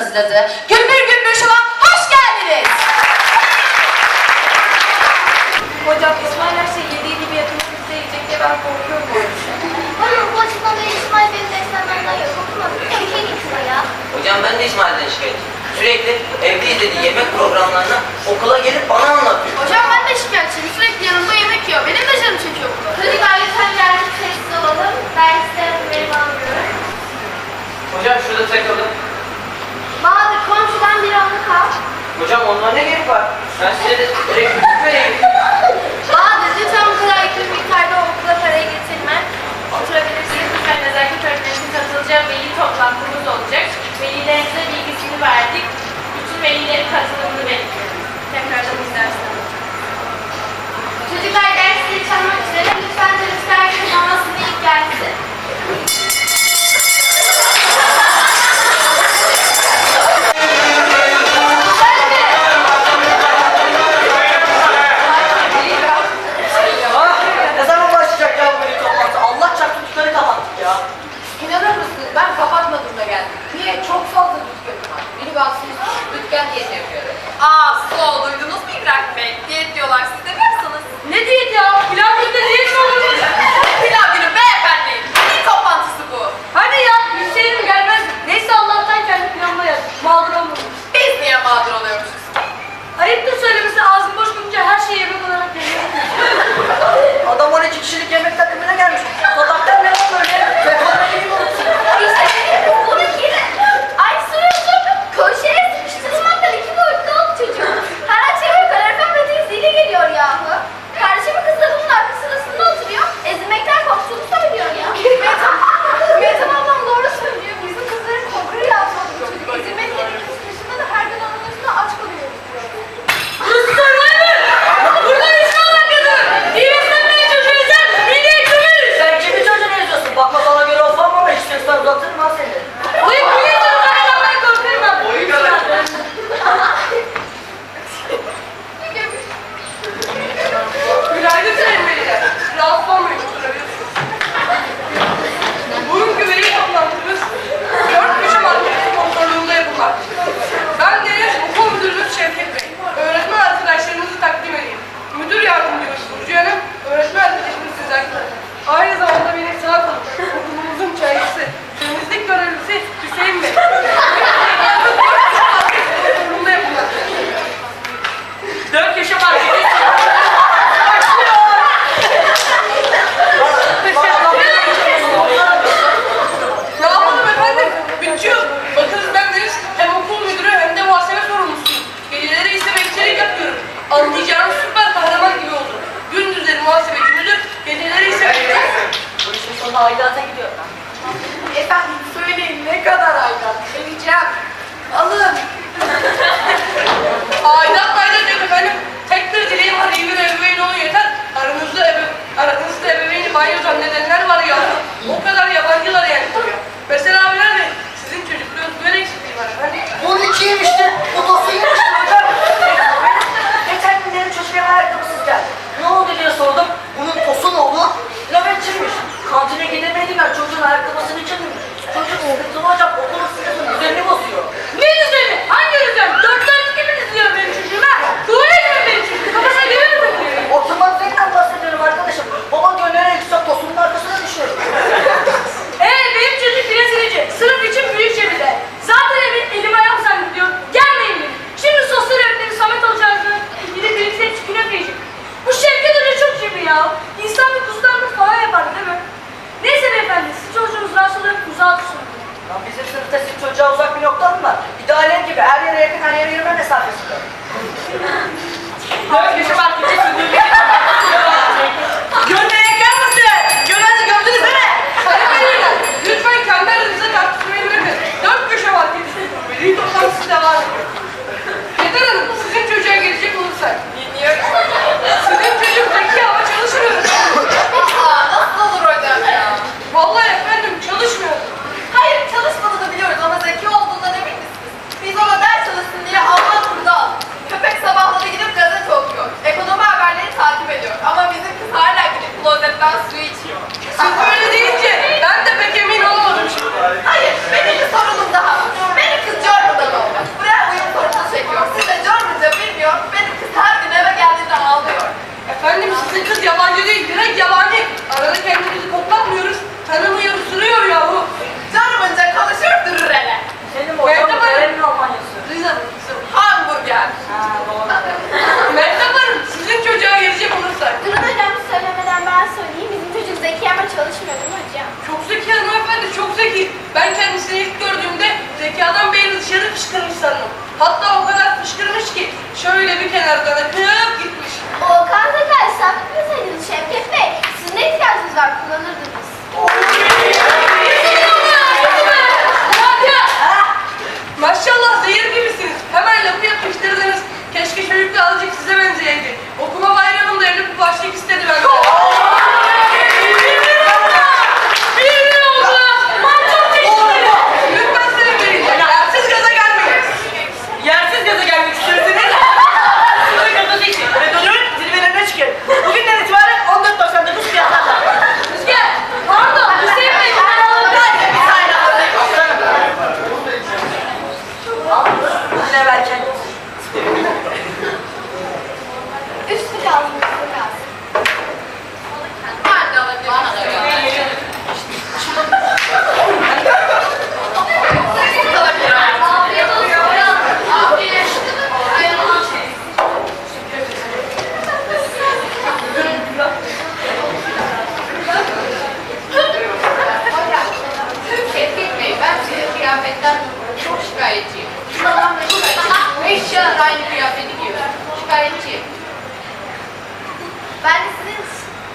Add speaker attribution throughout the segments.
Speaker 1: hazırladığı Gümbür Gümbür Şov'a hoş geldiniz.
Speaker 2: Hocam İsmail her şeyi yediği gibi yakınımızda yiyecek diye ben korkuyorum.
Speaker 3: Hayır bu açıklamayı İsmail benim derslerimden yok. Okumadım. Bir şey geçiyor ya.
Speaker 4: Hocam ben de İsmail'den şikayetçiyim. Sürekli evde izlediği yemek programlarına okula gelip bana anlatıyor.
Speaker 2: Hocam ben de şikayetçiyim. Sürekli yanımda yemek yiyor. Benim de canım çekiyor bu.
Speaker 3: Çocuklar lütfen yardımcı sessiz olalım. Derslerimi verim almıyorum.
Speaker 4: Hocam şurada takıldım.
Speaker 3: Bahadır komşudan bir anlık al.
Speaker 4: Hocam onlara ne gerek var? Ben size de direkt şey vereyim.
Speaker 5: köşe marketi. ya hanım efendim, bütçe yok. Bakınız bendeniz hem okul müdürü hem de muhasebe sorumlusu. Geceleri ise bekçilik yapıyorum. Anlayacağınız süper kahraman gibi oldu. Gündüzleri muhasebeci müdür, geceleri ise bekçilik.
Speaker 4: Bu işin sonu aydata gidiyor.
Speaker 6: Efendim söyleyin ne kadar aydan? Vereceğim. Alın.
Speaker 5: Aydan aydan dedim benim tek bir dileğim var iyi bir ebeveyn olun yeter. Aranızda, ebe, aranızda ebeveyni banyo zannedenler var ya. O kadar yabancılar yani. Mesela abi sizin çocukluğunuz böyle eksikliği var efendim.
Speaker 4: Bunun ikiymiş de, odasıymış Nereye yakın her yere yürüme mesafesi yok.
Speaker 5: Dört kişi var. Kimse
Speaker 4: sürdürüyor. Gönlüğe yakar mısın? Gönlüğü gördünüz değil mi?
Speaker 5: Lütfen kendi aranızda tartışmayı bırakın. Dört köşe var. Veli toplantısı devam ediyor. Yeter Hanım, sizin çocuğa gelecek olursak. çalışmıyor
Speaker 6: hocam?
Speaker 5: Çok zeki hanımefendi, çok zeki. Ben kendisini ilk gördüğümde zekadan beyni dışarı fışkırmış sandım. Hatta o kadar fışkırmış ki şöyle bir kenardan akıp gitmiş.
Speaker 3: O Okan zekayı sabitmeseydiniz Şevket Bey, sizin ne ihtiyacınız var kullanırdınız.
Speaker 5: Maşallah zehir gibisiniz. Hemen lafı yapıştırdınız. Keşke çocuk da azıcık size benzeyeydi. Okuma bayramında elini bu başlık istedi benden.
Speaker 2: Ben
Speaker 6: de sizin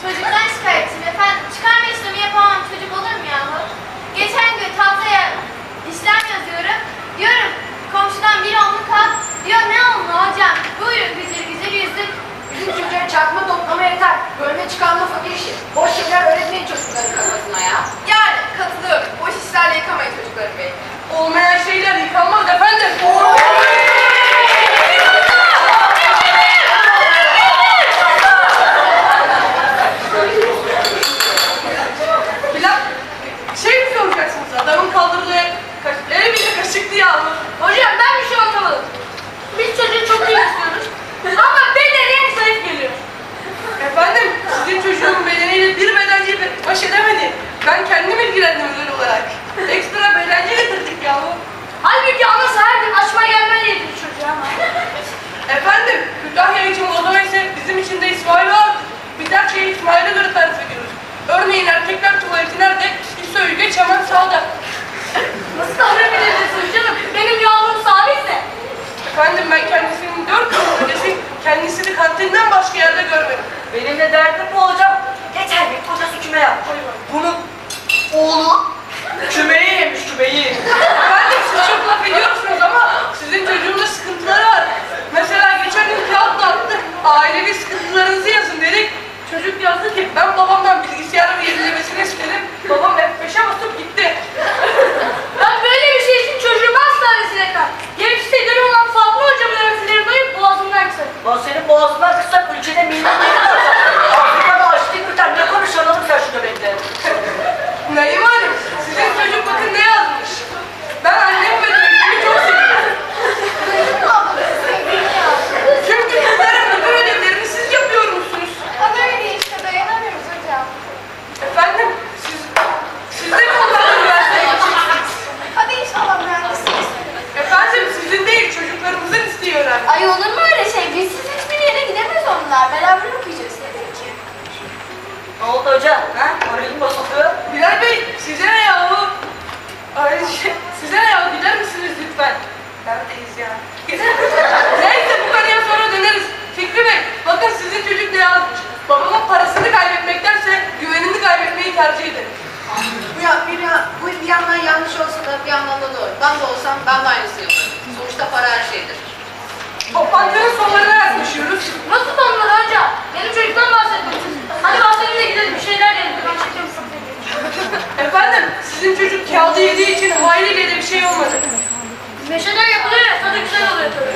Speaker 3: çocuktan şikayetçiyim efendim. Çıkarma işlemi yapamam çocuk olur mu yahu? Geçen gün tahtaya işlem yazıyorum. Diyorum komşudan biri onu kalk. Diyor ne oldu hocam? Buyurun gücür gücür yüzük.
Speaker 6: Bizim çocuğa çakma toplama yeter. Bölme çıkarma fakir işi. Boş şeyler öğretmeyin çocukların kafasına ya. Yani katılıyorum. Boş işlerle yıkamayın çocukları bey.
Speaker 5: Olmayan Benimle derdin mi
Speaker 2: olacak?
Speaker 5: Yeah, you want. Kağıdı yediği için haliyle de bir şey olmadı.
Speaker 2: Meşeden yapılıyor ya tadı güzel oluyor tabii.